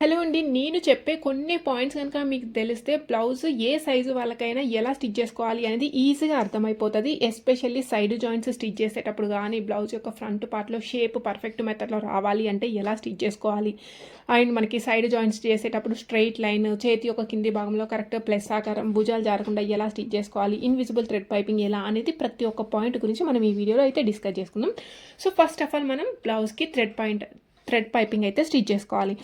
Hello అండి నేను చెప్పే కొన్ని పాయింట్స్ కనుక మీకు తెలిస్తే బ్లౌజ్ ఏ సైజు వాళ్ళకైనా ఎలా స్టిచ్ చేసుకోవాలి అనేది ఈజీగా అర్థమైపోతుంది. ఎస్పెషల్లీ సైడ్ జాయింట్స్ స్టిచ్ చేసేటప్పుడు కానీ బ్లౌజ్ యొక్క ఫ్రంట్ పార్ట్లో షేప్ పర్ఫెక్ట్ మెథడ్లో రావాలి అంటే ఎలా స్టిచ్ చేసుకోవాలి. అండ్ మనకి సైడ్ జాయింట్స్ చేసేటప్పుడు స్ట్రైట్ లైన్ చేతి యొక్క కింది భాగంలో కరెక్ట్ ప్లస్ ఆకారం భుజాలు జారకుండా ఎలా స్టిచ్ చేసుకోవాలి ఇన్విజిబుల్ థ్రెడ్ పైపింగ్ ఎలా అనేది ప్రతి ఒక్క పాయింట్ గురించి మనం ఈ వీడియోలో అయితే డిస్కస్ చేసుకుందాం. సో ఫస్ట్ ఆఫ్ ఆల్ మనం బ్లౌజ్కి థ్రెడ్ పాయింట్ థ్రెడ్ పైపింగ్ అయితే స్టిచ్ చేసుకోవాలి.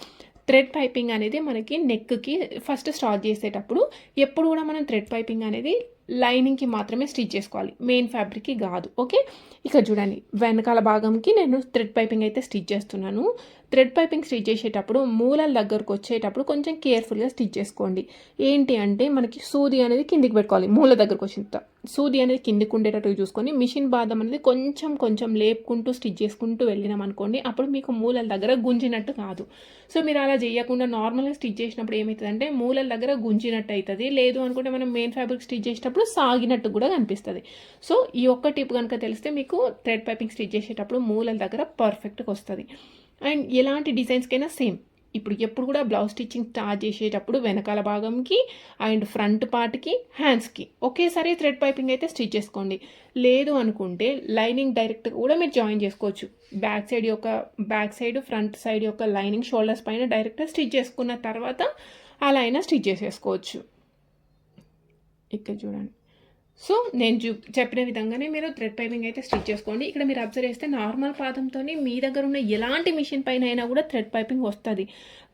థ్రెడ్ పైపింగ్ అనేది మనకి నెక్కి ఫస్ట్ స్టార్ట్ చేసేటప్పుడు ఎప్పుడు కూడా మనం థ్రెడ్ పైపింగ్ అనేది లైనింగ్కి మాత్రమే స్టిచ్ చేసుకోవాలి. మెయిన్ ఫ్యాబ్రిక్కి కాదు. ఓకే? ఇక చూడండి. వెనకాల భాగంకి నేను థ్రెడ్ పైపింగ్ అయితే స్టిచ్ చేస్తున్నాను. థ్రెడ్ పైపింగ్ స్టిచ్ చేసేటప్పుడు మూలల దగ్గరకు వచ్చేటప్పుడు కొంచెం కేర్ఫుల్గా స్టిచ్ చేసుకోండి. ఏంటి అంటే మనకి సూది అనేది కిందికి పెట్టుకోవాలి మూల దగ్గరకు వచ్చిన సూది అనేది కిందికి ఉండేటట్టు చూసుకొని మిషన్ బాదం అనేది కొంచెం కొంచెం లేపుకుంటూ స్టిచ్ చేసుకుంటూ వెళ్ళినాం అనుకోండి అప్పుడు మీకు మూలల దగ్గర గుంజినట్టు కాదు. సో మీరు అలా చేయకుండా నార్మల్గా స్టిచ్ చేసినప్పుడు ఏమవుతుందంటే మూలల దగ్గర గుంజినట్టు అవుతుంది లేదు అనుకుంటే మనం మెయిన్ ఫ్యాబ్రిక్ స్టిచ్ చేసేటప్పుడు సాగినట్టు కూడా కనిపిస్తుంది. సో ఈ ఒక్క టిప్ కనుక తెలిస్తే మీకు థ్రెడ్ పైపింగ్ స్టిచ్ చేసేటప్పుడు మూలల దగ్గర పర్ఫెక్ట్గా వస్తుంది. అండ్ ఎలాంటి డిజైన్స్కైనా సేమ్ ఇప్పుడు ఎప్పుడు కూడా బ్లౌజ్ స్టిచ్చింగ్ స్టార్ట్ చేసేటప్పుడు వెనకాల భాగంకి అండ్ ఫ్రంట్ పార్ట్కి హ్యాండ్స్కి ఒకేసారి థ్రెడ్ పైపింగ్ అయితే స్టిచ్ చేసుకోండి. లేదు అనుకుంటే లైనింగ్ డైరెక్ట్ కూడా మీరు జాయిన్ చేసుకోవచ్చు. బ్యాక్ సైడ్ యొక్క బ్యాక్ సైడ్ ఫ్రంట్ సైడ్ యొక్క లైనింగ్ షోల్డర్స్ పైన డైరెక్ట్గా స్టిచ్ చేసుకున్న తర్వాత అలా అయినా స్టిచ్ చేసేసుకోవచ్చు. ఇక్కడ చూడండి. సో నేను చూ చెప్పిన విధంగానే మీరు థ్రెడ్ పైపింగ్ అయితే స్టిచ్ చేసుకోండి. ఇక్కడ మీరు అబ్జర్వ్ చేస్తే నార్మల్ పాదంతో మీ దగ్గర ఉన్న ఎలాంటి మిషన్ పైన అయినా కూడా థ్రెడ్ పైపింగ్ వస్తుంది.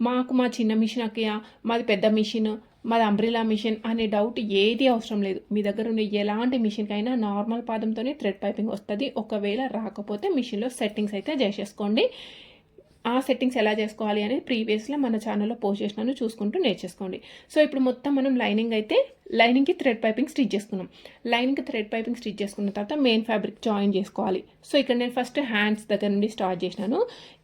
మాకు మా చిన్న మిషన్ అక్కయ్య మాది పెద్ద మిషన్ మాది అంబ్రిలా మిషన్ అనే డౌట్ ఏది అవసరం లేదు. మీ దగ్గర ఉన్న ఎలాంటి మిషన్కైనా నార్మల్ పాదంతోనే థ్రెడ్ పైపింగ్ వస్తుంది. ఒకవేళ రాకపోతే మిషన్లో సెట్టింగ్స్ అయితే చేసేసుకోండి. ఆ సెట్టింగ్స్ ఎలా చేసుకోవాలి అనేది ప్రీవియస్లో మన ఛానల్లో పోస్ట్ చేసినాను చూసుకుంటూ నేర్చేసుకోండి. సో ఇప్పుడు మొత్తం మనం లైనింగ్ అయితే లైనింగ్కి థ్రెడ్ పైపింగ్ స్టిచ్ చేసుకున్నాం. లైనింగ్కి థ్రెడ్ పైపింగ్ స్టిచ్ చేసుకున్న తర్వాత మెయిన్ ఫ్యాబ్రిక్ జాయిన్ చేసుకోవాలి. సో ఇక్కడ నేను ఫస్ట్ హ్యాండ్స్ దగ్గర నుండి స్టార్ట్ చేసినాను.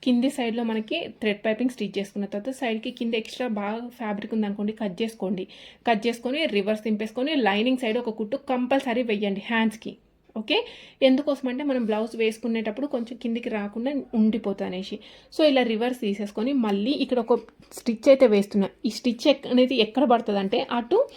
కింది సైడ్లో మనకి థ్రెడ్ పైపింగ్ స్టిచ్ చేసుకున్న తర్వాత సైడ్కి కింద ఎక్స్ట్రా బాగా ఫ్యాబ్రిక్ ఉందనుకోండి కట్ చేసుకోండి. కట్ చేసుకొని రివర్స్ దింపేసుకొని లైనింగ్ సైడ్ ఒక కుట్టు కంపల్సరీ వెయ్యండి హ్యాండ్స్కి ఓకే? ఎందుకోసం అంటే మనం బ్లౌజ్ వేసుకునేటప్పుడు కొంచెం కిందికి రాకుండా ఉండిపోతుంది అనేసి. సో ఇలా రివర్స్ తీసేసుకొని మళ్ళీ ఇక్కడ ఒక స్టిచ్ అయితే వేస్తున్నా. ఈ స్టిచ్ అనేది ఎక్కడ పడుతుంది అంటే అటు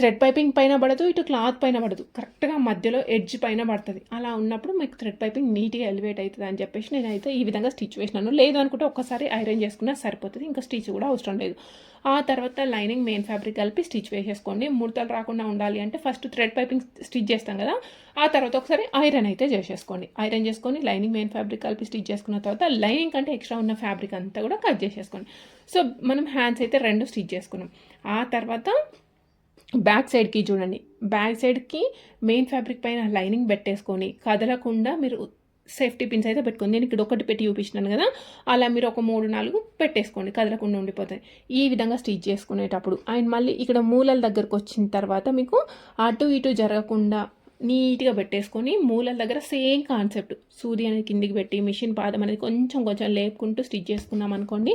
థ్రెడ్ పైపింగ్ పైన పడదు ఇటు క్లాత్ పైన పడదు. కరెక్ట్గా మధ్యలో ఎడ్జ్ పైన పడుతుంది. అలా ఉన్నప్పుడు మీకు థ్రెడ్ పైపింగ్ నీట్గా ఎలివేట్ అవుతుంది అని చెప్పేసి నేనైతే ఈ విధంగా స్టిచ్ వేసినాను. లేదు అనుకుంటే ఒక్కసారి ఐరన్ చేసుకున్నా సరిపోతుంది ఇంకా స్టిచ్ కూడా అవసరం లేదు. ఆ తర్వాత లైనింగ్ మెయిన్ ఫ్యాబ్రిక్ కలిపి స్టిచ్ వేసేసుకోండి. ముడతలు రాకుండా ఉండాలి అంటే ఫస్ట్ థ్రెడ్ పైపింగ్ స్టిచ్ చేస్తాం కదా ఆ తర్వాత ఒకసారి ఐరన్ అయితే చేసేసుకోండి. ఐరన్ చేసుకొని లైనింగ్ మెయిన్ ఫ్యాబ్రిక్ కలిపి స్టిచ్ చేసుకున్న తర్వాత లైనింగ్ కంటే ఎక్స్ట్రా ఉన్న ఫ్యాబ్రిక్ అంతా కూడా కట్ చేసేసుకోండి. సో మనం హ్యాండ్స్ అయితే రెండు స్టిచ్ చేసుకున్నాం. ఆ తర్వాత బ్యాక్ సైడ్కి చూడండి. బ్యాక్ సైడ్కి మెయిన్ ఫ్యాబ్రిక్ పైన లైనింగ్ పెట్టేసుకొని కదలకుండా మీరు సేఫ్టీ పిన్స్ అయితే పెట్టుకోండి. నేను ఇక్కడ ఒకటి పెట్టి చూపించినాను కదా అలా మీరు ఒక మూడు నాలుగు పెట్టేసుకోండి. కదలకుండా ఉండిపోతాయి. ఈ విధంగా స్టిచ్ చేసుకునేటప్పుడు. అండ్ మళ్ళీ ఇక్కడ మూలల దగ్గరకు వచ్చిన తర్వాత మీకు అటు ఇటు జరగకుండా నీట్గా పెట్టేసుకొని మూలల దగ్గర సేమ్ కాన్సెప్ట్. సూది అనేది కిందికి పెట్టి మిషన్ పాదం అనేది కొంచెం కొంచెం లేపుకుంటూ స్టిచ్ చేసుకున్నాం అనుకోండి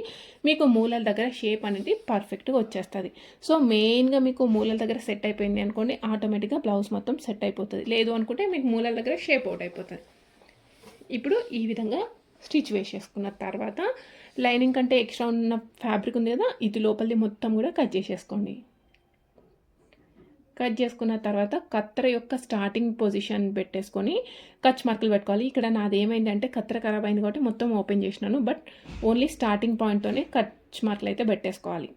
మీకు మూలల దగ్గర షేప్ అనేది పర్ఫెక్ట్గా వచ్చేస్తుంది. సో మెయిన్గా మీకు మూలల దగ్గర సెట్ అయిపోయింది అనుకోండి ఆటోమేటిక్గా బ్లౌజ్ మొత్తం సెట్ అయిపోతుంది. లేదు అనుకుంటే మీకు మూలల దగ్గర షేప్ అవుట్ అయిపోతుంది. ఇప్పుడు ఈ విధంగా స్టిచ్ వేసేసుకున్న తర్వాత లైనింగ్ కంటే ఎక్స్ట్రా ఉన్న ఫ్యాబ్రిక్ ఉంది కదా ఇది లోపలిది మొత్తం కూడా కట్ చేసేసుకోండి. కట్ చేసుకున్న తర్వాత కత్తెర యొక్క స్టార్టింగ్ పొజిషన్ పెట్టేసుకొని కచ్ మార్కులు పెట్టుకోవాలి. ఇక్కడ నాది ఏమైందంటే కత్తెర ఖరాబ్ అయింది కాబట్టి మొత్తం ఓపెన్ చేసినాను బట్ ఓన్లీ స్టార్టింగ్ పాయింట్తోనే కచ్ మార్కులు అయితే పెట్టేసుకోవాలి.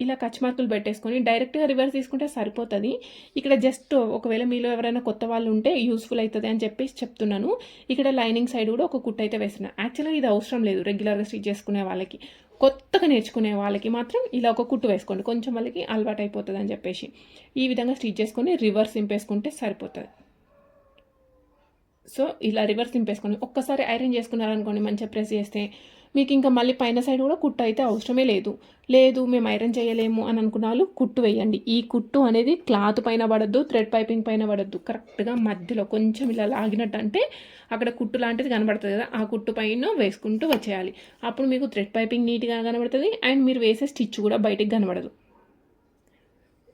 ఇలా కచ్ మార్కులు పెట్టేసుకొని డైరెక్ట్గా రివర్స్ తీసుకుంటే సరిపోతుంది. ఇక్కడ జస్ట్ ఒకవేళ మీలో ఎవరైనా కొత్త వాళ్ళు ఉంటే యూస్ఫుల్ అవుతుంది అని చెప్పేసి చెప్తున్నాను. ఇక్కడ లైనింగ్ సైడ్ కూడా ఒక కుట్ అయితే వేస్తున్నాను యాక్చువల్గా ఇది అవసరం లేదు రెగ్యులర్గా స్టిచ్ చేసుకునే వాళ్ళకి. కొత్తగా నేర్చుకునే వాళ్ళకి మాత్రం ఇలా ఒక కుట్టు వేసుకోండి. కొంచెం వాళ్ళకి అలవాటు అయిపోతుంది అని చెప్పేసి. ఈ విధంగా స్టిచ్ చేసుకొని రివర్స్ ఇంపేసుకుంటే సరిపోతుంది. సో ఇలా రివర్స్ నింపేసుకోండి ఒక్కసారి ఐరన్ చేసుకున్నారనుకోండి మంచిగా ప్రెస్ చేస్తే మీకు ఇంకా మళ్ళీ పైన సైడ్ కూడా కుట్టు అయితే అవసరమే లేదు. లేదు మేము ఐరన్ చేయలేము అని అనుకున్న వాళ్ళు కుట్టు వేయండి. ఈ కుట్టు అనేది క్లాత్ పైన పడద్దు థ్రెడ్ పైపింగ్ పైన పడద్దు. కరెక్ట్గా మధ్యలో కొంచెం ఇలా లాగినట్టు అంటే అక్కడ కుట్టు లాంటిది కనబడుతుంది కదా ఆ కుట్టు పైన వేసుకుంటూ వచ్చేయాలి. అప్పుడు మీకు థ్రెడ్ పైపింగ్ నీట్గా కనబడుతుంది అండ్ మీరు వేసే స్టిచ్ కూడా బయటికి కనబడదు.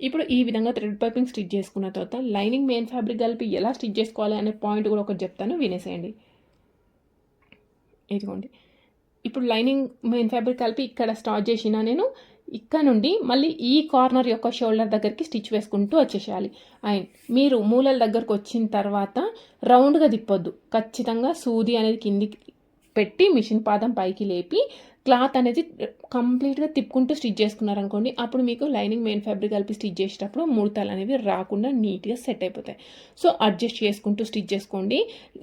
ఇప్పుడు ఈ విధంగా థ్రెడ్ పైపింగ్ స్టిచ్ చేసుకున్న తర్వాత లైనింగ్ మెయిన్ ఫ్యాబ్రిక్ కలిపి ఎలా స్టిచ్ చేసుకోవాలి అనే పాయింట్ కూడా ఒకటి చెప్తాను వినేసేయండి. ఇదిగోండి. ఇప్పుడు లైనింగ్ మెయిన్ ఫ్యాబ్రిక్ కలిపి ఇక్కడ స్టార్ట్ చేసిన నేను ఇక్కడ నుండి మళ్ళీ ఈ కార్నర్ యొక్క షోల్డర్ దగ్గరికి స్టిచ్ వేసుకుంటూ వచ్చేసేయాలి. అండ్ మీరు మూలల దగ్గరకు వచ్చిన తర్వాత రౌండ్గా తిప్పొద్దు. ఖచ్చితంగా సూది అనేది కిందికి పెట్టి మిషన్ పాదం పైకి లేపి క్లాత్ అనేది కంప్లీట్గా తిప్పుకుంటూ స్టిచ్ చేసుకున్నారనుకోండి అప్పుడు మీకు లైనింగ్ మెయిన్ ఫ్యాబ్రిక్ కలిపి స్టిచ్ చేసేటప్పుడు ముడతలు అనేవి రాకుండా నీట్గా సెట్ అయిపోతాయి. సో అడ్జస్ట్ చేసుకుంటూ స్టిచ్ చేసుకోండి.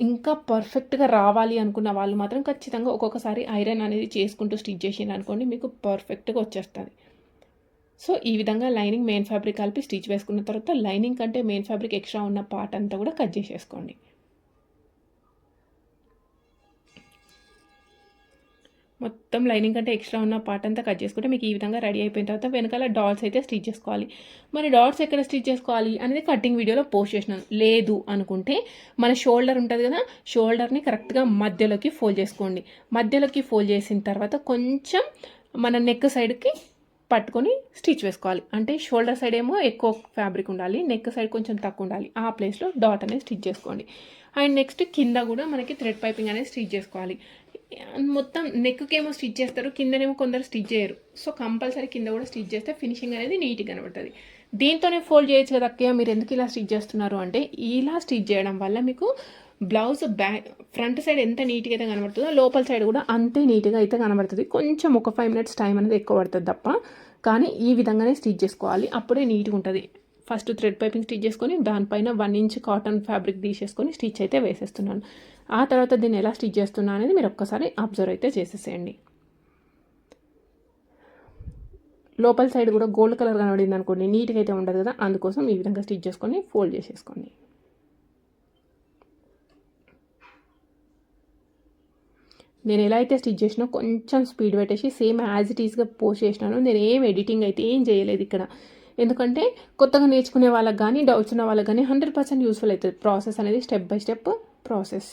ఇంకా పర్ఫెక్ట్గా రావాలి అనుకున్న వాళ్ళు మాత్రం ఖచ్చితంగా ఒక్కొక్కసారి ఐరన్ అనేది చేసుకుంటూ స్టిచ్ చేసిండ్రు అనుకోండి మీకు పర్ఫెక్ట్గా వచ్చేస్తుంది. సో ఈ విధంగా లైనింగ్ మెయిన్ ఫ్యాబ్రిక్ కలిపి స్టిచ్ వేసుకున్న తర్వాత లైనింగ్ కంటే మెయిన్ ఫ్యాబ్రిక్ ఎక్స్ట్రా ఉన్న పార్ట్ అంతా కూడా కట్ చేసేసుకోండి. మొత్తం లైనింగ్ కంటే ఎక్స్ట్రా ఉన్న పార్ట్ అంతా కట్ చేసుకుంటే మీకు ఈ విధంగా రెడీ అయిపోయిన తర్వాత వెనకాల డాట్స్ అయితే స్టిచ్ చేసుకోవాలి. మరి డాట్స్ ఎక్కడ స్టిచ్ చేసుకోవాలి అనేది కటింగ్ వీడియోలో పోస్ట్ చేసినాను. లేదు అనుకుంటే మన షోల్డర్ ఉంటుంది కదా షోల్డర్ని కరెక్ట్గా మధ్యలోకి ఫోల్డ్ చేసుకోండి. మధ్యలోకి ఫోల్డ్ చేసిన తర్వాత కొంచెం మన నెక్ సైడ్కి పట్టుకొని స్టిచ్ వేసుకోవాలి. అంటే షోల్డర్ సైడ్ ఏమో ఎక్కువ ఫ్యాబ్రిక్ ఉండాలి నెక్ సైడ్ కొంచెం తక్కువ ఉండాలి. ఆ ప్లేస్లో డాట్ అనేది స్టిచ్ చేసుకోండి. అండ్ నెక్స్ట్ కింద కూడా మనకి థ్రెడ్ పైపింగ్ అనేది స్టిచ్ చేసుకోవాలి. మొత్తం నెక్కి ఏమో స్టిచ్ చేస్తారు కిందనేమో కొందరు స్టిచ్ చేయరు. సో కంపల్సరీ కింద కూడా స్టిచ్ చేస్తే ఫినిషింగ్ అనేది నీట్గా కనబడుతుంది. దీంతోనే ఫోల్డ్ చేయొచ్చు కదా అక్కయ్య మీరు ఎందుకు ఇలా స్టిచ్ చేస్తున్నారు అంటే ఇలా స్టిచ్ చేయడం వల్ల మీకు బ్లౌజ్ బ్యాక్ ఫ్రంట్ సైడ్ ఎంత నీట్గా అయితే కనబడుతుందో లోపల సైడ్ కూడా అంతే నీట్గా అయితే కనబడుతుంది. కొంచెం ఒక ఫైవ్ మినిట్స్ టైం అనేది ఎక్కువ పడుతుంది తప్ప కానీ ఈ విధంగానే స్టిచ్ చేసుకోవాలి. అప్పుడే నీట్గా ఉంటుంది. ఫస్ట్ థ్రెడ్ పైపింగ్ స్టిచ్ చేసుకొని దానిపైన వన్ ఇంచ్ కాటన్ ఫ్యాబ్రిక్ తీసేసుకొని స్టిచ్ అయితే వేసేస్తున్నాను. ఆ తర్వాత దీన్ని ఎలా స్టిచ్ చేస్తున్నా అనేది మీరు ఒక్కసారి అబ్జర్వ్ అయితే చేసేసేయండి. లోపల సైడ్ కూడా గోల్డ్ కలర్ కనబడింది అనుకోండి నీట్గా అయితే ఉండదు కదా అందుకోసం ఈ విధంగా స్టిచ్ చేసుకొని ఫోల్డ్ చేసేసుకోండి. నేను ఎలా అయితే స్టిచ్ చేసినా కొంచెం స్పీడ్ పెట్టేసి సేమ్ యాజ్ ఇట్ ఈస్గా పోస్ట్ చేసినాను నేను ఏం ఎడిటింగ్ అయితే ఏం చేయలేదు ఇక్కడ. ఎందుకంటే కొత్తగా నేర్చుకునే వాళ్ళకి కానీ డౌట్స్ ఉన్న వాళ్ళకి కానీ హండ్రెడ్ పర్సెంట్ యూస్ఫుల్ అవుతుంది ప్రాసెస్ అనేది step by step process.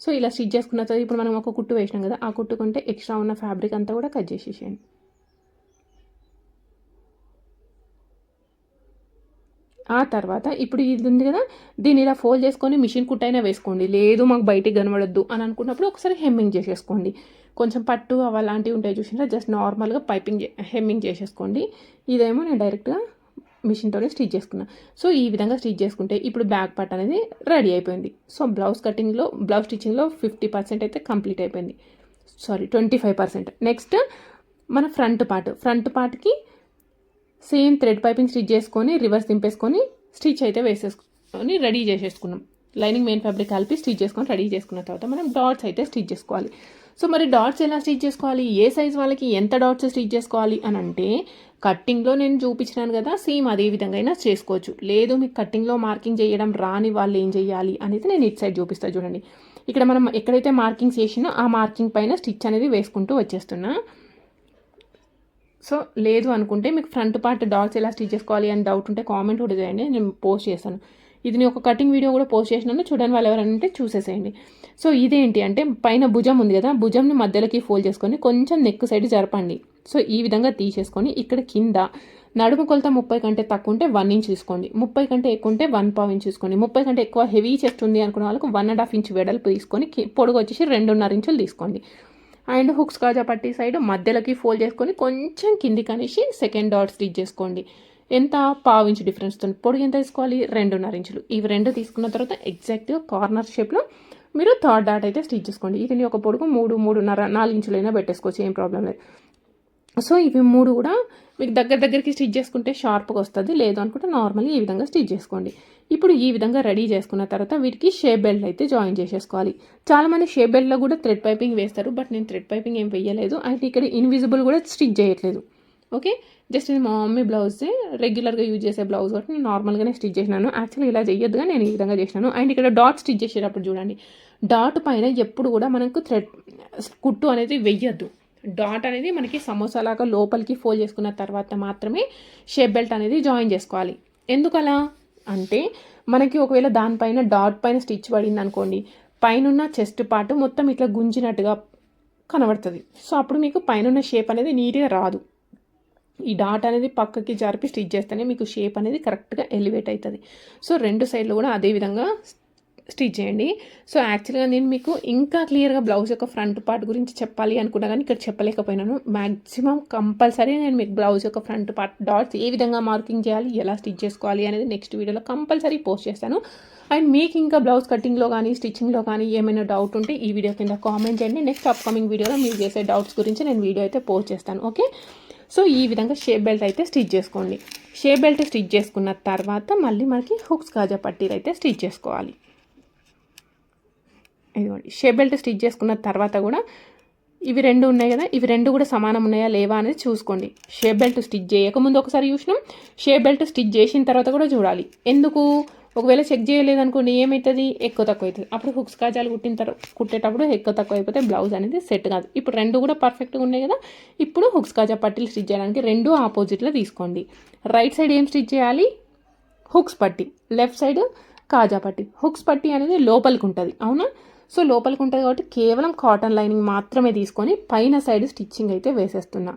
So ఇలా స్టిచ్ చేసుకున్న తర్వాత ఇప్పుడు మనం ఒక కుట్టు వేసినాం కదా ఆ కుట్టుకుంటే ఎక్స్ట్రా ఉన్న ఫ్యాబ్రిక్ అంతా కూడా కట్ చేసేసేయండి. ఆ తర్వాత ఇప్పుడు ఇది ఉంది కదా దీన్ని ఇలా ఫోల్డ్ చేసుకొని మిషన్ కుట్టైనా వేసుకోండి. లేదు మాకు బయటికి కనబడద్దు అని అనుకున్నప్పుడు ఒకసారి హెమ్మింగ్ చేసేసుకోండి. కొంచెం పట్టు అలాంటివి ఉంటాయి చూసినా జస్ట్ నార్మల్గా పైపింగ్ హెమ్మింగ్ చేసేసుకోండి. ఇదేమో నేను డైరెక్ట్గా మిషన్తోనే స్టిచ్ చేసుకున్నా. సో ఈ విధంగా స్టిచ్ చేసుకుంటే ఇప్పుడు బ్యాక్ పార్ట్ అనేది రెడీ అయిపోయింది. సో బ్లౌజ్ కటింగ్లో బ్లౌజ్ స్టిచ్చింగ్లో ఫిఫ్టీ పర్సెంట్ అయితే కంప్లీట్ అయిపోయింది. Sorry twenty five percent. Next మన ఫ్రంట్ పార్ట్. ఫ్రంట్ పార్ట్కి సేమ్ థ్రెడ్ పైపింగ్ స్టిచ్ చేసుకొని రివర్స్ దింపేసుకొని స్టిచ్ అయితే వేసేసుకొని రెడీ చేసేసుకున్నాం. లైనింగ్ మెయిన్ ఫ్యాబ్రిక్ కలిపి స్టిచ్ చేసుకొని రెడీ చేసుకున్న తర్వాత మనం డాట్స్ అయితే స్టిచ్ చేసుకోవాలి. సో మరి డాట్స్ ఎలా స్టిచ్ చేసుకోవాలి? ఏ సైజ్ వాళ్ళకి ఎంత డాట్స్ స్టిచ్ చేసుకోవాలి అని అంటే కట్టింగ్లో నేను చూపించినాను కదా సేమ్ అదే విధంగా అయినా చేసుకోవచ్చు. లేదు మీకు కట్టింగ్లో మార్కింగ్ చేయడం రాని వాళ్ళు ఏం చేయాలి అనేది నేను ఇట్ సైడ్ చూపిస్తాను చూడండి. ఇక్కడ మనం ఎక్కడైతే మార్కింగ్స్ చేసినా ఆ మార్కింగ్ పైన స్టిచ్ అనేది వేసుకుంటూ వచ్చేస్తున్నా. సో లేదు అనుకుంటే మీకు ఫ్రంట్ పార్ట్ డాట్స్ ఎలా స్టిచ్ చేసుకోవాలి అని డౌట్ ఉంటే కామెంట్ కూడా చేయండి నేను పోస్ట్ చేస్తాను. ఇది నేను ఒక కటింగ్ వీడియో కూడా పోస్ట్ చేసినాను. చూడండి వాళ్ళు ఎవరైనా ఉంటే చూసేసేయండి. సో ఇదేంటి అంటే పైన భుజం ఉంది కదా భుజంని మధ్యలోకి ఫోల్డ్ చేసుకొని కొంచెం నెక్ సైడ్ జరపండి. సో ఈ విధంగా తీసేసుకొని ఇక్కడ కింద నడుము కొలత ముప్పై కంటే తక్కువ ఉంటే వన్ ఇంచ్ తీసుకోండి. ముప్పై కంటే ఎక్కువ ఉంటే వన్ పావు ఇంచ్ తీసుకోండి. ముప్పై కంటే ఎక్కువ హెవీ చెస్ట్ ఉంది అనుకున్న వాళ్ళకు వన్ అండ్ హాఫ్ ఇంచ్ వెడల్పు తీసుకొని పొడుగు వచ్చేసి రెండున్నర ఇంచులు తీసుకోండి. అండ్ హుక్స్ కాజా పట్టి సైడ్ మధ్యలోకి ఫోల్డ్ చేసుకొని కొంచెం కిందికి అనేసి సెకండ్ డాట్ స్టిచ్ చేసుకోండి. ఎంత పావు ఇంచు డిఫరెన్స్తో పొడుగు ఎంత తీసుకోవాలి రెండున్నర ఇంచులు. ఇవి రెండు తీసుకున్న తర్వాత ఎగ్జాక్ట్గా కార్నర్ షేప్లో మీరు థర్డ్ డాట్ అయితే స్టిచ్ చేసుకోండి. ఇది ఒక పొడుగు మూడు మూడున్నర నాలుగు ఇంచులైనా పెట్టేసుకోవచ్చు. ఏం ప్రాబ్లం లేదు. సో ఇవి మూడు కూడా మీకు దగ్గర దగ్గరికి స్టిచ్ చేసుకుంటే షార్ప్గా వస్తుంది. లేదు అనుకుంటే నార్మల్గా ఈ విధంగా స్టిచ్ చేసుకోండి. ఇప్పుడు ఈ విధంగా రెడీ చేసుకున్న తర్వాత వీటికి షేప్ బెల్ట్ అయితే జాయిన్ చేసేసుకోవాలి. చాలామంది షేప్ బెల్ట్లో కూడా థ్రెడ్ పైపింగ్ వేస్తారు. బట్ నేను థ్రెడ్ పైపింగ్ ఏం వేయలేదు. అయితే ఇక్కడ ఇన్విజిబుల్ కూడా స్టిచ్ చేయట్లేదు. ఓకే? జస్ట్ ఇది మా మమ్మీ బ్లౌజ్. రెగ్యులర్గా యూజ్ చేసే బ్లౌజ్ కాబట్టి నేను నార్మల్గానే స్టిచ్ చేసినాను. యాక్చువల్లీ ఇలా చేయొద్దుగా నేను ఈ విధంగా చేసినాను. అండ్ ఇక్కడ డాట్ స్టిచ్ చేసేటప్పుడు చూడండి. డాట్ పైన ఎప్పుడు కూడా మనకు థ్రెడ్ కుట్టు అనేది వెయ్యొద్దు. డాట్ అనేది మనకి సమోసాలాగా లోపలికి ఫోల్డ్ చేసుకున్న తర్వాత మాత్రమే షేప్ బెల్ట్ అనేది జాయిన్ చేసుకోవాలి. ఎందుకలా? అంటే మనకి ఒకవేళ దానిపైన డాట్ పైన స్టిచ్ పడింది అనుకోండి పైన చెస్ట్ పార్ట్ మొత్తం ఇట్లా గుంజినట్టుగా కనబడుతుంది. సో అప్పుడు మీకు పైన షేప్ అనేది నీట్గా రాదు. ఈ డాట్ అనేది పక్కకి జరిపి స్టిచ్ చేస్తేనే మీకు షేప్ అనేది కరెక్ట్గా ఎలివేట్ అవుతుంది సో రెండు సైడ్లు కూడా అదే విధంగా స్టిచ్ చేయండి. సో యాక్చువల్గా నేను మీకు ఇంకా క్లియర్గా బ్లౌజ్ యొక్క ఫ్రంట్ పార్ట్ గురించి చెప్పాలి అనుకున్నా కానీ ఇక్కడ చెప్పలేకపోయినాను. మ్యాక్సిమం కంపల్సరీ నేను మీకు బ్లౌజ్ యొక్క ఫ్రంట్ పార్ట్ డాట్స్ ఏ విధంగా మార్కింగ్ చేయాలి ఎలా స్టిచ్ చేసుకోవాలి అనేది నెక్స్ట్ వీడియోలో కంపల్సరీ పోస్ట్ చేస్తాను. అండ్ మీకు ఇంకా బ్లౌజ్ కటింగ్లో కానీ స్టిచ్చింగ్లో కానీ ఏమైనా డౌట్ ఉంటే ఈ వీడియో కింద కామెంట్ చేయండి. నెక్స్ట్ అప్కమింగ్ వీడియోలో మీరు చేసే డౌట్స్ గురించి నేను వీడియో అయితే పోస్ట్ చేస్తాను. ఓకే? సో ఈ విధంగా షేప్ బెల్ట్ అయితే స్టిచ్ చేసుకోండి. షేప్ బెల్ట్ స్టిచ్ చేసుకున్న తర్వాత మళ్ళీ మనకి హుక్స్ కాజా పట్టీలు అయితే స్టిచ్ చేసుకోవాలి. ఇదిగోండి. షేప్ బెల్ట్ స్టిచ్ చేసుకున్న తర్వాత కూడా ఇవి రెండు ఉన్నాయి కదా ఇవి రెండు కూడా సమానం ఉన్నాయా లేవా అనేది చూసుకోండి. షేప్ బెల్ట్ స్టిచ్ చేయకముందు ఒకసారి చూసినాం. షేప్ బెల్ట్ స్టిచ్ చేసిన తర్వాత కూడా చూడాలి. ఎందుకు? ఒకవేళ చెక్ చేయలేదు అనుకోండి ఏమవుతుంది ఎక్కువ తక్కువ అవుతుంది అప్పుడు హుక్స్ కాజాలు కుట్టిన తర్వాత కుట్టేటప్పుడు ఎక్కువ తక్కువ అయిపోతే బ్లౌజ్ అనేది సెట్ కాదు. ఇప్పుడు రెండు కూడా పర్ఫెక్ట్గా ఉన్నాయి కదా. ఇప్పుడు హుక్స్ కాజా పట్టీలు స్టిచ్ చేయడానికి రెండు ఆపోజిట్లో తీసుకోండి. రైట్ సైడ్ ఏం స్టిచ్ చేయాలి? హుక్స్ పట్టి. లెఫ్ట్ సైడ్ కాజా పట్టి. హుక్స్ పట్టి అనేది లోపలికి ఉంటుంది. అవునా? సో లోపలికి ఉంటుంది కాబట్టి కేవలం కాటన్ లైనింగ్ మాత్రమే తీసుకొని పైన సైడ్ స్టిచ్చింగ్ అయితే వేసేస్తున్నా.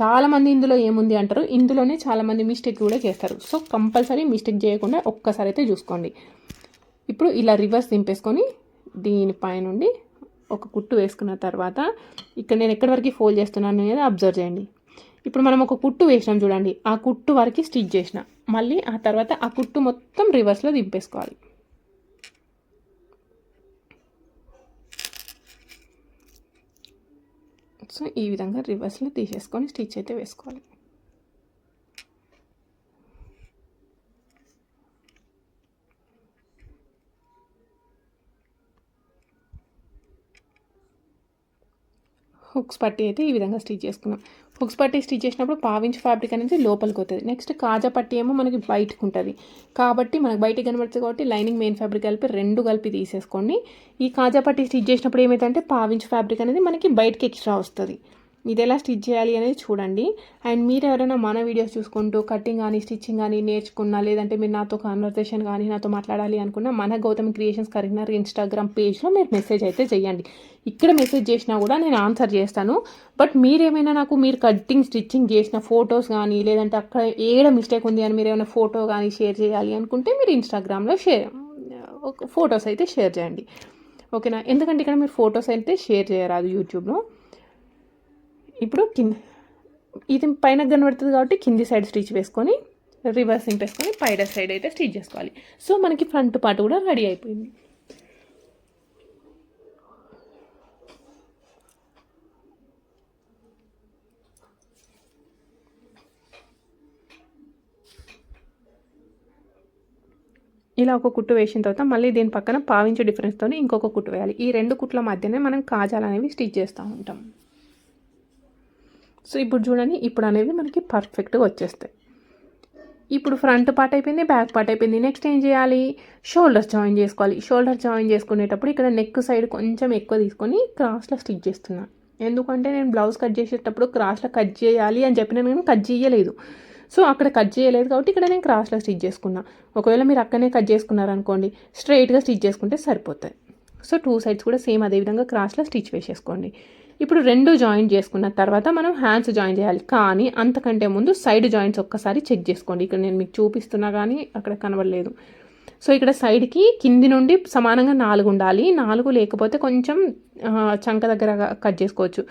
చాలామంది ఇందులో ఏముంది అంటారు? ఇందులోనే చాలామంది మిస్టేక్ కూడా చేస్తారు. సో కంపల్సరీ మిస్టేక్ చేయకుండా ఒక్కసారి అయితే చూసుకోండి. ఇప్పుడు ఇలా రివర్స్ దింపేసుకొని దీనిపై నుండి ఒక కుట్టు వేసుకున్న తర్వాత ఇక్కడ నేను ఎక్కడి వరకు ఫోల్డ్ చేస్తున్నాను అనేది అబ్జర్వ్ చేయండి. ఇప్పుడు మనం ఒక కుట్టు వేసినాం చూడండి. ఆ కుట్టు వరకు స్టిచ్ చేసిన. మళ్ళీ ఆ తర్వాత ఆ కుట్టు మొత్తం రివర్స్లో దింపేసుకోవాలి. సో ఈ విధంగా రివర్స్లో తీసేసుకొని స్టిచ్ అయితే వేసుకోవాలి. హుక్స్ పట్టి అయితే ఈ విధంగా స్టిచ్ చేసుకున్నాం. హుక్స్ పట్టి స్టిచ్ చేసినప్పుడు పావించ్ ఫ్యాబ్రిక్ అనేది లోపలికి అవుతుంది నెక్స్ట్ కాజా పట్టి ఏమో మనకి బయటకు ఉంటుంది కాబట్టి మనకు బయటకు కనబడుతుంది కాబట్టి లైనింగ్ మెయిన్ ఫ్యాబ్రిక్ కలిపి రెండు కలిపి తీసేసుకోండి. ఈ కాజా పట్టి స్టిచ్ చేసినప్పుడు ఏమైందంటే పావించ్ ఫ్యాబ్రిక్ అనేది మనకి బయటకి ఎక్స్ట్రా వస్తుంది. ఇది ఎలా స్టిచ్ చేయాలి అనేది చూడండి. అండ్ మీరు ఎవరైనా మన వీడియోస్ చూసుకుంటూ కటింగ్ కానీ స్టిచ్చింగ్ కానీ నేర్చుకున్నా లేదంటే మీరు నాతో కాన్వర్సేషన్ కానీ నాతో మాట్లాడాలి అనుకున్నా మన గౌతమి క్రియేషన్స్ కరీంనగర్ ఇన్స్టాగ్రామ్ పేజ్లో మీరు మెసేజ్ అయితే చేయండి. ఇక్కడ మెసేజ్ చేసినా కూడా నేను ఆన్సర్ చేస్తాను. బట్ మీరేమైనా నాకు మీరు కటింగ్ స్టిచ్చింగ్ చేసిన ఫొటోస్ కానీ లేదంటే అక్కడ ఏడ మిస్టేక్ ఉంది అని మీరు ఏమైనా ఫోటో కానీ షేర్ చేయాలి అనుకుంటే మీరు ఇన్స్టాగ్రామ్లో షేర్ ఫొటోస్ అయితే షేర్ చేయండి. ఓకేనా? ఎందుకంటే ఇక్కడ మీరు ఫొటోస్ అయితే షేర్ చేయరాదు యూట్యూబ్లో. ఇప్పుడు కింద ఇది పైన కనబడుతుంది కాబట్టి కింది సైడ్ స్టిచ్ వేసుకొని రివర్స్ వేసుకొని పైన సైడ్ అయితే స్టిచ్ చేసుకోవాలి. సో మనకి ఫ్రంట్ పార్ట్ కూడా రెడీ అయిపోయింది. ఇలా ఒక కుట్టు వేసిన తర్వాత మళ్ళీ దీని పక్కన పావించే డిఫరెన్స్తో ఇంకొక కుట్టు వేయాలి. ఈ రెండు కుట్ల మధ్యనే మనం కాజాలు అనేవి స్టిచ్ చేస్తూ ఉంటాం. సో ఇప్పుడు చూడండి ఇప్పుడు అనేవి మనకి పర్ఫెక్ట్గా వచ్చేస్తాయి. ఇప్పుడు ఫ్రంట్ పార్ట్ అయిపోయింది బ్యాక్ పార్ట్ అయిపోయింది. నెక్స్ట్ ఏం చేయాలి? షోల్డర్స్ జాయిన్ చేసుకోవాలి. షోల్డర్ జాయిన్ చేసుకునేటప్పుడు ఇక్కడ నెక్ సైడ్ కొంచెం ఎక్కువ తీసుకొని క్రాస్లో స్టిచ్ చేస్తున్నాను ఎందుకంటే నేను బ్లౌజ్ కట్ చేసేటప్పుడు క్రాస్లో కట్ చేయాలి అని చెప్పినాను కానీ కట్ చేయలేదు. సో అక్కడ కట్ చేయలేదు కాబట్టి ఇక్కడ నేను క్రాస్లో స్టిచ్ చేసుకున్నా. ఒకవేళ మీరు అక్కడనే కట్ చేసుకున్నారనుకోండి స్ట్రైట్గా స్టిచ్ చేసుకుంటే సరిపోతుంది సో టూ సైడ్స్ కూడా సేమ్ అదేవిధంగా క్రాస్లో స్టిచ్ వేసేసుకోండి. ఇప్పుడు రెండు జాయిన్ చేసుకున్న తర్వాత మనం హ్యాండ్స్ జాయిన్ చేయాలి. కానీ అంతకంటే ముందు సైడ్ జాయింట్స్ ఒక్కసారి చెక్ చేసుకోండి. ఇక్కడ నేను మీకు చూపిస్తున్నా కానీ అక్కడ కనబడలేదు. సో ఇక్కడ సైడ్కి కింది నుండి సమానంగా నాలుగు ఉండాలి. నాలుగు లేకపోతే కొంచెం చంక దగ్గర కట్ చేసుకోవచ్చు.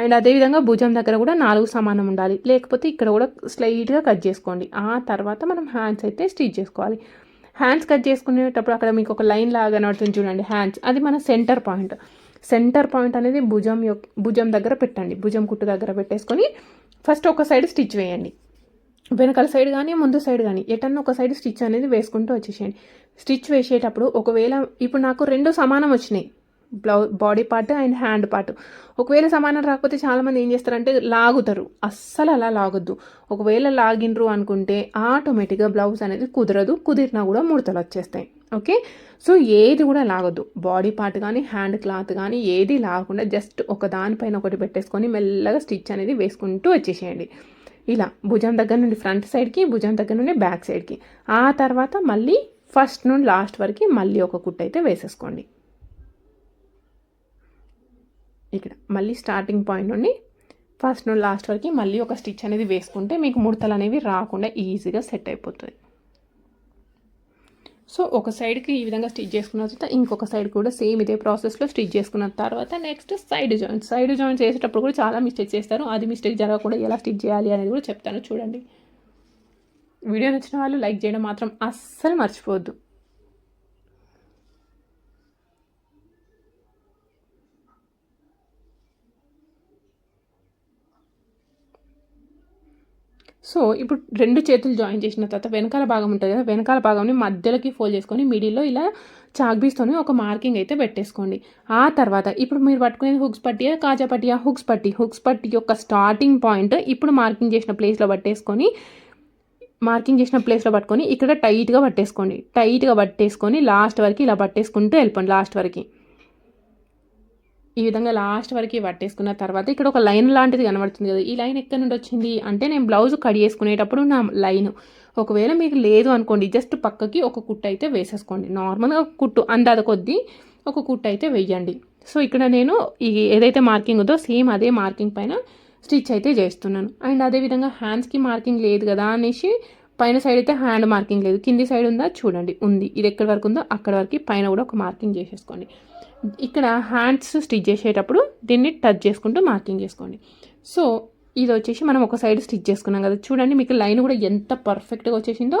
అండ్ అదేవిధంగా భుజం దగ్గర కూడా నాలుగు సమానం ఉండాలి. లేకపోతే ఇక్కడ కూడా స్లైట్గా కట్ చేసుకోండి. ఆ తర్వాత మనం హ్యాండ్స్ అయితే స్టిచ్ చేసుకోవాలి. హ్యాండ్స్ కట్ చేసుకునేటప్పుడు అక్కడ మీకు ఒక లైన్ లాగా కనబడుతుంది చూడండి. హ్యాండ్స్. అది మన సెంటర్ పాయింట్. సెంటర్ పాయింట్ అనేది భుజం యొక్క భుజం దగ్గర పెట్టండి. భుజం కుట్టు దగ్గర పెట్టేసుకొని ఫస్ట్ ఒక సైడ్ స్టిచ్ వేయండి. వెనకాల సైడ్ కానీ ముందు సైడ్ కానీ ఎటన్నా ఒక సైడ్ స్టిచ్ అనేది వేసుకుంటూ వచ్చేసేయండి. స్టిచ్ వేసేటప్పుడు ఒకవేళ ఇప్పుడు నాకు రెండు సమానం వచ్చినాయి. Blouse body part and hand part. ఒకవేళ సమానం రాకపోతే చాలామంది ఏం చేస్తారంటే లాగుతారు. అస్సలు అలా లాగొద్దు. ఒకవేళ లాగినరు అనుకుంటే ఆటోమేటిక్గా బ్లౌజ్ అనేది కుదరదు. కుదిరినా కూడా ముడతలు వచ్చేస్తాయి. ఓకే? సో ఏది కూడా లాగొద్దు. బాడీ పార్ట్ కానీ హ్యాండ్ క్లాత్ కానీ ఏది లాగకుండా జస్ట్ ఒక దానిపైన ఒకటి పెట్టేసుకొని మెల్లగా స్టిచ్ అనేది వేసుకుంటూ వచ్చేసేయండి. ఇలా భుజం దగ్గర నుండి ఫ్రంట్ సైడ్కి భుజం దగ్గర నుండి బ్యాక్ సైడ్కి. ఆ తర్వాత మళ్ళీ ఫస్ట్ నుండి లాస్ట్ వరకు మళ్ళీ ఒక కుట్టు అయితే వేసేసుకోండి. ఇక్కడ మళ్ళీ స్టార్టింగ్ పాయింట్ నుండి ఫస్ట్ నుండి లాస్ట్ వరకు మళ్ళీ ఒక స్టిచ్ అనేది వేసుకుంటే మీకు ముడతలు అనేవి రాకుండా ఈజీగా సెట్ అయిపోతుంది సో ఒక సైడ్కి ఈ విధంగా స్టిచ్ చేసుకున్న తర్వాత ఇంకొక సైడ్ కూడా సేమ్ ఇదే ప్రాసెస్లో స్టిచ్ చేసుకున్న తర్వాత next side joints side joints వేసేటప్పుడు కూడా చాలా మిస్టేక్ చేస్తారు. అది మిస్టేక్ జరగకుండా ఎలా స్టిచ్ చేయాలి అనేది కూడా చెప్తాను. చూడండి. వీడియో నచ్చిన వాళ్ళు లైక్ చేయడం మాత్రం అస్సలు మర్చిపోవద్దు. సో ఇప్పుడు రెండు చేతులు జాయిన్ చేసిన తర్వాత వెనకాల భాగం ఉంటుంది కదా వెనకాల భాగంని మధ్యలోకి ఫోల్డ్ చేసుకొని మిడిల్లో ఇలా చాక్బీస్తోని ఒక మార్కింగ్ అయితే పెట్టేసుకోండి. ఆ తర్వాత ఇప్పుడు మీరు పట్టుకునేది హుక్స్ పట్టియా కాజా పట్టియా? హుక్స్ పట్టి. హుక్స్ పట్టి యొక్క స్టార్టింగ్ పాయింట్ ఇప్పుడు మార్కింగ్ చేసిన ప్లేస్లో పట్టేసుకొని మార్కింగ్ చేసిన ప్లేస్లో పట్టుకొని ఇక్కడ టైట్గా పట్టేసుకోండి. టైట్గా పట్టేసుకొని లాస్ట్ వరకు ఇలా పట్టేసుకుంటూ వెళ్ళిపోండి లాస్ట్ వరకు. ఈ విధంగా లాస్ట్ వరకు పట్టేసుకున్న తర్వాత ఇక్కడ ఒక లైన్ లాంటిది కనబడుతుంది కదా. ఈ లైన్ ఎక్కడి నుండి వచ్చింది అంటే నేను బ్లౌజ్ కడిగేసుకునేటప్పుడు నా లైన్. ఒకవేళ మీకు లేదు అనుకోండి జస్ట్ పక్కకి ఒక కుట్టు అయితే వేసేసుకోండి. నార్మల్గా కుట్టు అందాద కొద్దీ ఒక కుట్టు అయితే వేయండి. సో ఇక్కడ నేను ఈ ఏదైతే మార్కింగ్ ఉందో సేమ్ అదే మార్కింగ్ పైన స్టిచ్ అయితే చేస్తున్నాను. అండ్ అదేవిధంగా హ్యాండ్స్కి మార్కింగ్ లేదు కదా అనేసి పైన సైడ్ అయితే హ్యాండ్ మార్కింగ్ లేదు. కింది సైడ్ ఉందా? చూడండి ఉంది. ఇది ఎక్కడి వరకు ఉందో అక్కడ వరకు పైన కూడా ఒక మార్కింగ్ చేసేసుకోండి. ఇక్కడ హ్యాండ్స్ స్టిచ్ చేసేటప్పుడు దీన్ని టచ్ చేసుకుంటూ మార్కింగ్ చేసుకోండి. సో ఇది వచ్చేసి మనం ఒక సైడ్ స్టిచ్ చేసుకున్నాం కదా. చూడండి మీకు లైన్ కూడా ఎంత పర్ఫెక్ట్గా వచ్చేసిందో.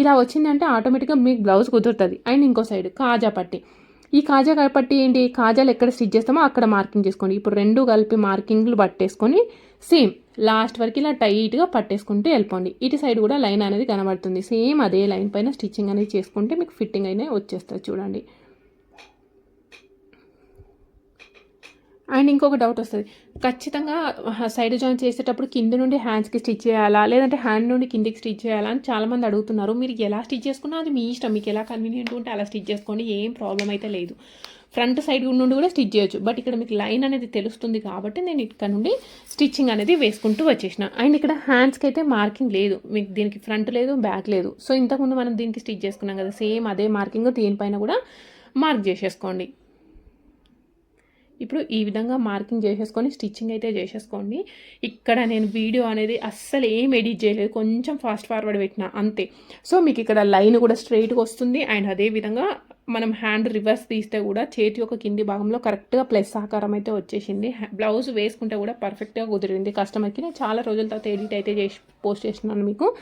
ఇలా వచ్చిందంటే ఆటోమేటిక్గా మీకు బ్లౌజ్ కుదురుతుంది. అండ్ ఇంకో సైడ్ కాజా పట్టి. ఈ కాజా పట్టి ఏంటి? కాజాలు ఎక్కడ స్టిచ్ చేస్తామో అక్కడ మార్కింగ్ చేసుకోండి. ఇప్పుడు రెండు కలిపి మార్కింగ్లు పట్టేసుకొని సేమ్ లాస్ట్ వరకు ఇలా టైట్గా పట్టేసుకుంటూ వెళ్ళిపోండి. ఇటు సైడ్ కూడా లైన్ అనేది కనబడుతుంది. సేమ్ అదే లైన్ పైన స్టిచ్చింగ్ అనేది చేసుకుంటే మీకు ఫిట్టింగ్ అయినా వచ్చేస్తుంది చూడండి. అండ్ ఇంకొక డౌట్ వస్తుంది. ఖచ్చితంగా సైడ్ జాయిన్ చేసేటప్పుడు కింద నుండి హ్యాండ్స్కి స్టిచ్ చేయాలా? లేదంటే హ్యాండ్ నుండి కిందికి స్టిచ్ చేయాలా? అని చాలామంది అడుగుతున్నారు. మీరు ఎలా స్టిచ్ చేసుకున్నా అది మీ ఇష్టం. మీకు ఎలా కన్వీనియంట్ ఉంటే అలా స్టిచ్ చేసుకోండి. ఏం ప్రాబ్లం అయితే లేదు. ఫ్రంట్ సైడ్ నుండి కూడా స్టిచ్ చేయొచ్చు. బట్ ఇక్కడ మీకు లైన్ అనేది తెలుస్తుంది కాబట్టి నేను ఇక్కడ నుండి స్టిచ్చింగ్ అనేది వేసుకుంటూ వచ్చేసిన. అండ్ ఇక్కడ హ్యాండ్స్కి అయితే మార్కింగ్ లేదు. మీకు దీనికి ఫ్రంట్ లేదు బ్యాక్ లేదు. సో ఇంతకుముందు మనం దీనికి స్టిచ్ చేసుకున్నాం కదా సేమ్ అదే మార్కింగ్ దీనిపైన కూడా మార్క్ చేసేసుకోండి. ఇప్పుడు ఈ విధంగా మార్కింగ్ చేసేసుకొని స్టిచ్చింగ్ అయితే చేసేసుకోండి. ఇక్కడ నేను వీడియో అనేది అస్సలు ఏం ఎడిట్ చేయలేదు. కొంచెం ఫాస్ట్ ఫార్వర్డ్ పెట్టిన అంతే. సో మీకు ఇక్కడ లైన్ కూడా స్ట్రైట్గా వస్తుంది. అండ్ అదేవిధంగా మనం హ్యాండ్ రివర్స్ తీస్తే కూడా చేతి యొక్క కింది భాగంలో కరెక్ట్గా ప్లస్ ఆకారం అయితే వచ్చేసింది. బ్లౌజ్ వేసుకుంటే కూడా పర్ఫెక్ట్గా కుదిరింది కస్టమర్కి. నేను చాలా రోజుల తర్వాత ఎడిట్ అయితే చేసి పోస్ట్ చేస్తున్నాను మీకు.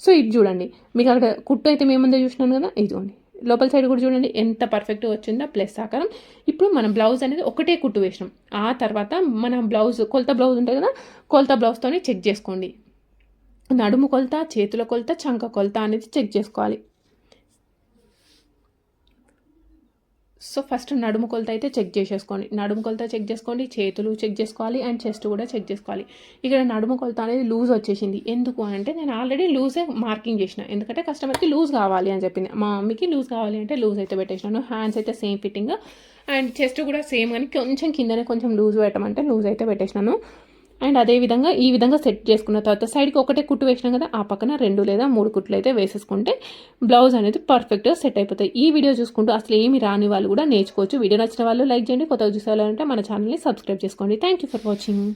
సో ఇది చూడండి. మీకు అక్కడ కుట్టు అయితే మేముందే చూసినాను కదా? ఇదిగోండి. లోపల సైడ్ కూడా చూడండి ఎంత పర్ఫెక్ట్గా వచ్చిందో ప్లస్ ఆకారం. ఇప్పుడు మనం బ్లౌజ్ అనేది ఒకటే కుట్టు వేసినాం. ఆ తర్వాత మన బ్లౌజ్ కొలత బ్లౌజ్ ఉంటుంది కదా కొలత బ్లౌజ్తోనే చెక్ చేసుకోండి. నడుము కొలత చేతుల కొలత చంక కొలత అనేది చెక్ చేసుకోవాలి. సో ఫస్ట్ నడుము కొలత అయితే చెక్ చేసేసుకోండి. నడుము కొలత చెక్ చేసుకోండి చేతులు చెక్ చేసుకోవాలి అండ్ చెస్ట్ కూడా చెక్ చేసుకోవాలి. ఇక్కడ నడుము కొలత అనేది లూజ్ వచ్చేసింది. ఎందుకు అంటే నేను ఆల్రెడీ లూజే మార్కింగ్ చేసిన. ఎందుకంటే కస్టమర్కి లూజ్ కావాలి అని చెప్పింది. మా మమ్మీకి లూజ్ కావాలి అంటే లూజ్ అయితే పెట్టేసినాను. హ్యాండ్స్ అయితే సేమ్ ఫిట్టింగ్ అండ్ చెస్ట్ కూడా సేమ్ కానీ కొంచెం కిందనే కొంచెం లూజ్ పెట్టమంటే లూజ్ అయితే పెట్టేసినాను. అండ్ అదేవిధంగా ఈ విధంగా సెట్ చేసుకున్న తర్వాత సైడ్కి ఒకటే కుట్టు వేసినాం కదా ఆ పక్కన రెండు లేదా మూడు కుట్లు అయితే వేసేసుకుంటే బ్లౌజ్ అనేది పర్ఫెక్ట్గా సెట్ అయిపోతాయి. ఈ వీడియో చూసుకుంటూ అసలు ఏమి రాని వాళ్ళు కూడా నేర్చుకోవచ్చు. వీడియో నచ్చిన వాళ్ళు లైక్ చేయండి. కొత్తగా చూసేవాళ్ళంటే మన ఛానల్ని సబ్స్క్రైబ్ చేసుకోండి. Thank you for watching